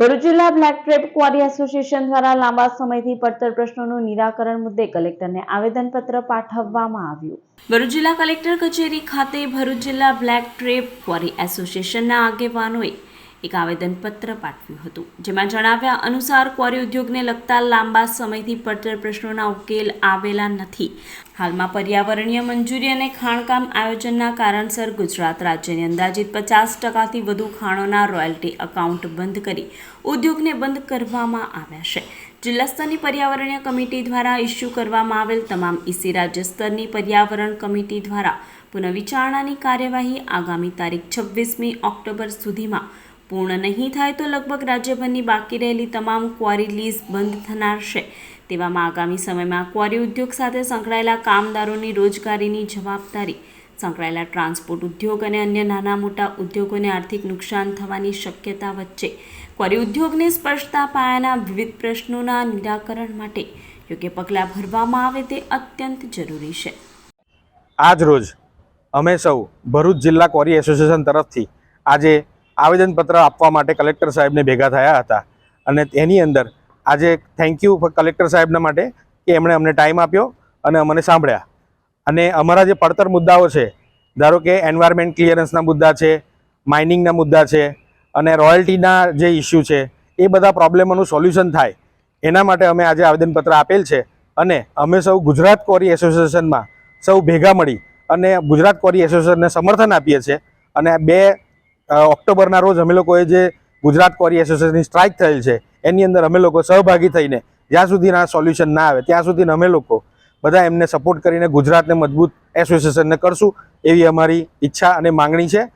ભરૂચ જિલ્લા black trap ક્વારી association દ્વારા લાંબા સમયથી પડતર પ્રશ્નોનું નિરાકરણ મુદ્દે કલેક્ટરને આવેદનપત્ર પાઠવવામાં આવ્યું. ભરૂચ જિલ્લા કલેક્ટર કચેરી ખાતે ભરૂચ જિલ્લા બ્લેક ટ્રેપ ક્વારી એસોસિએશનના આગેવાનોએ એક આવેદનપત્ર પાઠવ્યું હતું. જેમાં જણાવ્યા અનુસાર ક્વારી ઉદ્યોગને લગતા લાંબા સમયથી પડતર પ્રશ્નોના ઉકેલ આવેલા નથી. હાલમાં પર્યાવરણીય મંજૂરી અને ખાણકામ આયોજનના કારણસર ગુજરાત રાજ્યની અંદાજિત પચાસ ટકાથી વધુ ખાણોના રોયલ્ટી એકાઉન્ટ બંધ કરી ઉદ્યોગને બંધ કરવામાં આવ્યા છે. જિલ્લા સ્તરની પર્યાવરણીય કમિટી દ્વારા ઇસ્યુ કરવામાં આવેલ તમામ ઇસી રાજ્ય સ્તરની પર્યાવરણ કમિટી દ્વારા પુનઃવિચારણાની કાર્યવાહી આગામી તારીખ છવ્વીસમી ઓક્ટોબર સુધીમાં પૂર્ણ નહીં થાય તો લગભગ રાજ્યભરની બાકી રહેલી તમામ ક્વારી લીઝ બંધ થનાર છે. તેવામાં આગામી સમયમાં ક્વારી ઉદ્યોગ સાથે સંકળાયેલા કામદારોની રોજગારીની જવાબદારી, સંકળાયેલા ટ્રાન્સપોર્ટ ઉદ્યોગ અને અન્ય નાના મોટા ઉદ્યોગોને આર્થિક નુકસાન થવાની શક્યતા વચ્ચે, ક્વારી ઉદ્યોગને સ્પર્શતા પાયાના વિવિધ પ્રશ્નોના નિરાકરણ માટે યોગ્ય પગલાં ભરવામાં આવે તે અત્યંત જરૂરી છે. આજ રોજ અમે સૌ ભરૂચ જિલ્લા ક્વારી એસોસિએશન તરફથી આજે આવેદનપત્ર આપવા માટે કલેક્ટર સાહેબને ભેગા થયા હતા. અને તેની અંદર આજે થેન્ક યુ કલેક્ટર સાહેબના માટે કે એમણે અમને ટાઈમ આપ્યો અને અમને સાંભળ્યા. અને અમારા જે પડતર મુદ્દાઓ છે, ધારો કે એન્વાયરમેન્ટ ક્લિયરન્સના મુદ્દા છે માઇનિંગના મુદ્દા છે, અને રોયલ્ટીના જે ઇસ્યુ છે, એ બધા પ્રોબ્લેમોનું સોલ્યુશન થાય. એના માટે અમે આજે આવેદનપત્ર આપેલ છે અને અમે સૌ ગુજરાત કોરી એસોસિએશનમાં સૌ ભેગા મળી અને ગુજરાત કોરી એસોસિએશનને સમર્થન આપીએ છીએ. અને બે ઓક્ટોબરના રોજ અમે લોકોએ જે ગુજરાત કોરી એસોસિએશનની સ્ટ્રાઇક થયેલ છે, એની અંદર અમે લોકો સહભાગી થઈને જ્યાં સુધીના સોલ્યુશન ના આવે, ત્યાં સુધી અમે લોકો બધા એમને સપોર્ટ કરીને ગુજરાતને મજબૂત એસોસિએશનને કરશું એવી અમારી ઈચ્છા અને માંગણી છે.